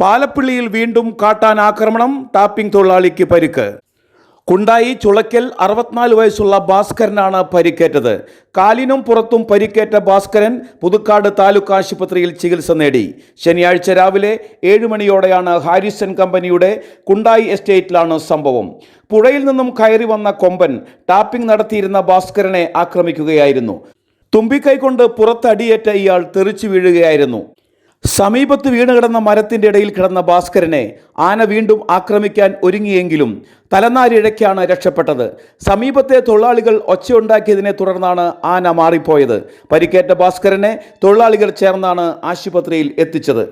പാലപ്പിള്ളിയിൽ വീണ്ടും കാട്ടാൻ ആക്രമണം ടാപ്പിംഗ് തൊഴിലാളിക്ക് പരിക്ക്. കുണ്ടായി ചുളക്കൽ അറുപത്തിനാല് വയസ്സുള്ള ഭാസ്കരനാണ് പരിക്കേറ്റത്. കാലിനും പുറത്തും പരിക്കേറ്റ ഭാസ്കരൻ പുതുക്കാട് താലൂക്ക് ആശുപത്രിയിൽ ചികിത്സ നേടി. ശനിയാഴ്ച രാവിലെ ഏഴ് മണിയോടെയാണ് ഹാരിസൺ കമ്പനിയുടെ കുണ്ടായി എസ്റ്റേറ്റിലാണ് സംഭവം. പുഴയിൽ നിന്നും കയറി വന്ന കൊമ്പൻ ടാപ്പിംഗ് നടത്തിയിരുന്ന ഭാസ്കരനെ ആക്രമിക്കുകയായിരുന്നു. തുമ്പിക്കൈ കൊണ്ട് പുറത്തടിയേറ്റ ഇയാൾ തെറിച്ചു വീഴുകയായിരുന്നു. സമീപത്ത് വീണ് കിടന്ന മരത്തിന്റെ ഇടയിൽ കിടന്ന ഭാസ്കരനെ ആന വീണ്ടും ആക്രമിക്കാൻ ഒരുങ്ങിയെങ്കിലും തലനാരിഴയ്ക്കാണ് രക്ഷപ്പെട്ടത്. സമീപത്തെ തൊഴിലാളികൾ ഒച്ചയുണ്ടാക്കിയതിനെ തുടർന്നാണ് ആന മാറിപ്പോയത്. പരിക്കേറ്റ ഭാസ്കരനെ തൊഴിലാളികൾ ചേർന്നാണ് ആശുപത്രിയിൽ എത്തിച്ചത്.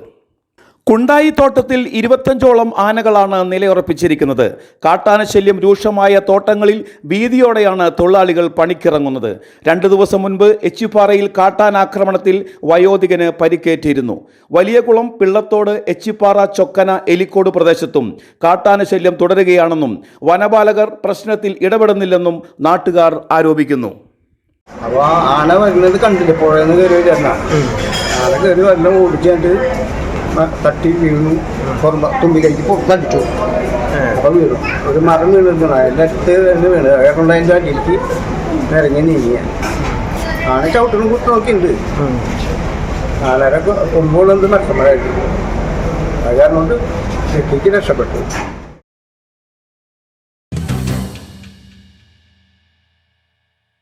കുണ്ടായി തോട്ടത്തിൽ ഇരുപത്തഞ്ചോളം ആനകളാണ് നിലയുറപ്പിച്ചിരിക്കുന്നത്. കാട്ടാനശല്യം രൂക്ഷമായ തോട്ടങ്ങളിൽ ഭീതിയോടെയാണ് തൊഴിലാളികൾ പണിക്കിറങ്ങുന്നത്. രണ്ടു ദിവസം മുൻപ് എച്ചിപ്പാറയിൽ കാട്ടാനാക്രമണത്തിൽ വയോധികന് പരിക്കേറ്റിരുന്നു. വലിയകുളം പിള്ളത്തോട് എച്ചിപ്പാറ ചൊക്കന എലിക്കോട് പ്രദേശത്തും കാട്ടാനശല്യം തുടരുകയാണെന്നും വനപാലകർ പ്രശ്നത്തിൽ ഇടപെടുന്നില്ലെന്നും നാട്ടുകാർ ആരോപിക്കുന്നു. അപ്പോൾ ആന വരുന്നത് കണ്ടില്ല? പുഴയെന്ന് കയറി വരുന്ന ആന കയറി വരുന്ന ഓടിച്ചാണ്ട് മ- തട്ടി വീണു പുറം തുമ്പി കൈക്ക് പുറത്തടിച്ചു അപ്പൊ വീണു. ഒരു മരം വീണിരുന്നു അതിന്റെ അടുത്ത് തന്നെ വീണ്. അതിന്റെ അടിയിലേക്ക് ഇറങ്ങി നീങ്ങിയ ആണ് ചവിട്ടണം കുട്ടി നോക്കിയിട്ടുണ്ട്. ആനയുടെ കൊമ്പുകളെന്ത് നഷ്ടമായിട്ട് അത് കാരണം കൊണ്ട് രക്ഷപ്പെട്ടു.